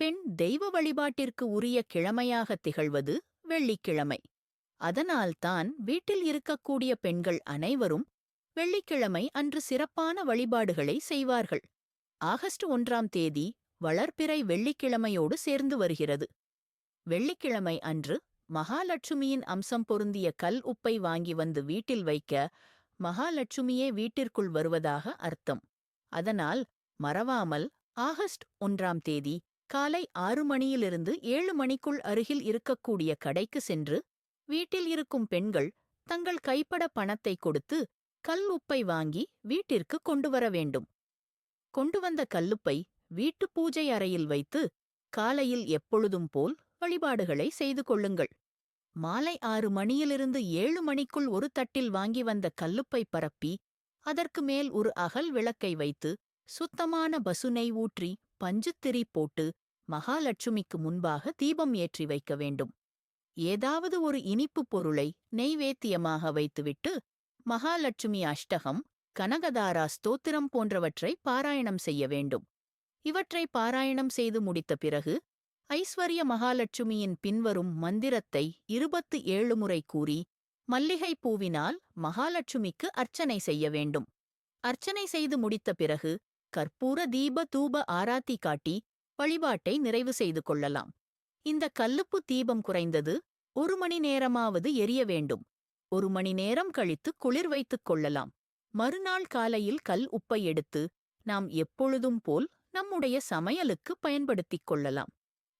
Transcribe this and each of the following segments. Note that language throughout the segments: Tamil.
பெண் தெய்வ வழிபாட்டிற்கு உரிய கிழமையாக திகழ்வது வெள்ளிக்கிழமை. அதனால்தான் வீட்டில் இருக்கக்கூடிய பெண்கள் அனைவரும் வெள்ளிக்கிழமை அன்று சிறப்பான வழிபாடுகளை செய்வார்கள். ஆகஸ்ட் ஒன்றாம் தேதி வளர்பிறை வெள்ளிக்கிழமையோடு சேர்ந்து வருகிறது. வெள்ளிக்கிழமை அன்று மகாலட்சுமியின் அம்சம் பொருந்திய கல் உப்பை வாங்கி வந்து வீட்டில் வைக்க மகாலட்சுமியே வீட்டிற்குள் வருவதாக அர்த்தம். அதனால் மறவாமல் ஆகஸ்ட் ஒன்றாம் தேதி காலை ஆறு மணியிலிருந்து ஏழு மணிக்குள் அருகில் இருக்கக்கூடிய கடைக்கு சென்று வீட்டில் இருக்கும் பெண்கள் தங்கள் கைப்பட பணத்தை கொடுத்து கல் உப்பை வாங்கி வீட்டிற்கு கொண்டு வர வேண்டும். கொண்டு வந்த கல்லுப்பை வீட்டு பூஜை அறையில் வைத்து காலையில் எப்பொழுதும் போல் வழிபாடுகளை செய்து கொள்ளுங்கள். மாலை ஆறு மணியிலிருந்து ஏழு மணிக்குள் ஒரு தட்டில் வாங்கி வந்த கல்லுப்பை பரப்பி அதற்கு மேல் ஒரு அகல் விளக்கை வைத்து சுத்தமான பசுனை ஊற்றி பஞ்சுத்திரி போட்டு மகாலட்சுமிக்கு முன்பாக தீபம் ஏற்றி வைக்க வேண்டும். ஏதாவது ஒரு இனிப்புப் பொருளை நெய்வேத்தியமாக வைத்துவிட்டு மகாலட்சுமி அஷ்டகம் கனகதாரா ஸ்தோத்திரம் போன்றவற்றை பாராயணம் செய்ய வேண்டும். இவற்றை பாராயணம் செய்து முடித்த பிறகு ஐஸ்வர்ய மகாலட்சுமியின் பின்வரும் மந்திரத்தை இருபத்து ஏழு முறை கூறி மல்லிகை பூவினால் மகாலட்சுமிக்கு அர்ச்சனை செய்ய வேண்டும். அர்ச்சனை செய்து முடித்த பிறகு கற்பூர தீப தூப ஆராத்தி காட்டி வழிபாட்டை நிறைவு செய்து கொள்ளலாம். இந்த கல்லுப்பு தீபம் குறைந்தது ஒரு மணி நேரமாவது எரிய வேண்டும். ஒரு மணி நேரம் கழித்து குளிர் வைத்துக் கொள்ளலாம். மறுநாள் காலையில் கல் உப்பை எடுத்து நாம் எப்பொழுதும் போல் நம்முடைய சமையலுக்கு பயன்படுத்திக் கொள்ளலாம்.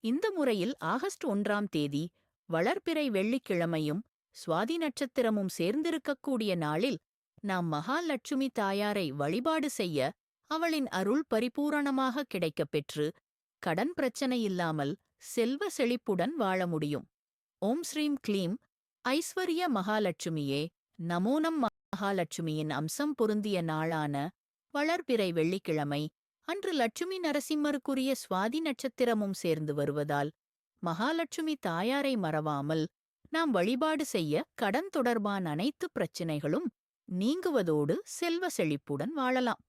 இந்த முறையில் ஆகஸ்ட் ஒன்றாம் தேதி வளர்பிறை வெள்ளிக்கிழமையும் சுவாதி நட்சத்திரமும் சேர்ந்திருக்கக்கூடிய நாளில் நாம் மகாலட்சுமி தாயாரை வழிபாடு செய்ய அவளின் அருள் பரிபூரணமாக கிடைக்கப் பெற்று கடன் பிரச்சனை இல்லாமல் செல்வ செழிப்புடன் வாழ முடியும். ஓம் ஸ்ரீம் க்ளீம். ஐஸ்வர்ய மகாலட்சுமியே நமோனம் மகாலட்சுமியின் அம்சம் பொருந்திய நாளான வளர்பிறை வெள்ளிக்கிழமை அன்று லட்சுமி நரசிம்மருக்குரிய சுவாதி நட்சத்திரமும் சேர்ந்து வருவதால் மகாலட்சுமி தாயாரை மறவாமல் நாம் வழிபாடு செய்ய கடன் தொடர்பான அனைத்து பிரச்சினைகளும் நீங்குவதோடு செல்வ செழிப்புடன் வாழலாம்.